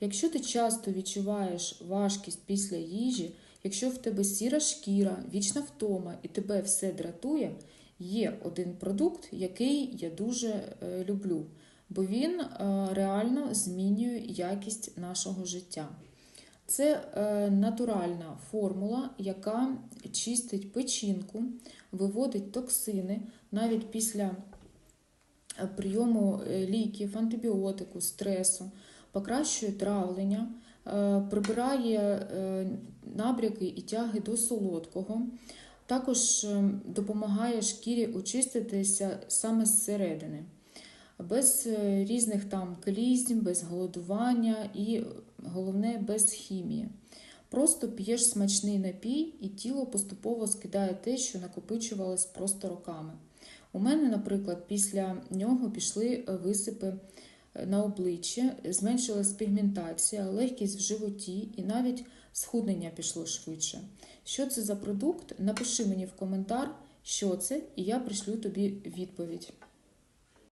Якщо ти часто відчуваєш важкість після їжі, якщо в тебе сіра шкіра, вічна втома і тебе все дратує, є один продукт, який я дуже е, люблю, бо він е, реально змінює якість нашого життя. Це е, натуральна формула, яка чистить печінку, виводить токсини навіть після прийому ліків, антибіотику, стресу, покращує травлення, е, прибирає е, набряки і тяги до солодкого. Також е, допомагає шкірі очиститися саме зсередини, без різних там клізм, без голодування і головне без хімії. Просто п'єш смачний напій, і тіло поступово скидає те, що накопичувалось просто роками. У мене, наприклад, після нього пішли висипи на обличчі, зменшилась пігментація, легкість в животі і навіть схуднення пішло швидше. Що це за продукт? Напиши мені в коментар, що це, і я пришлю тобі відповідь.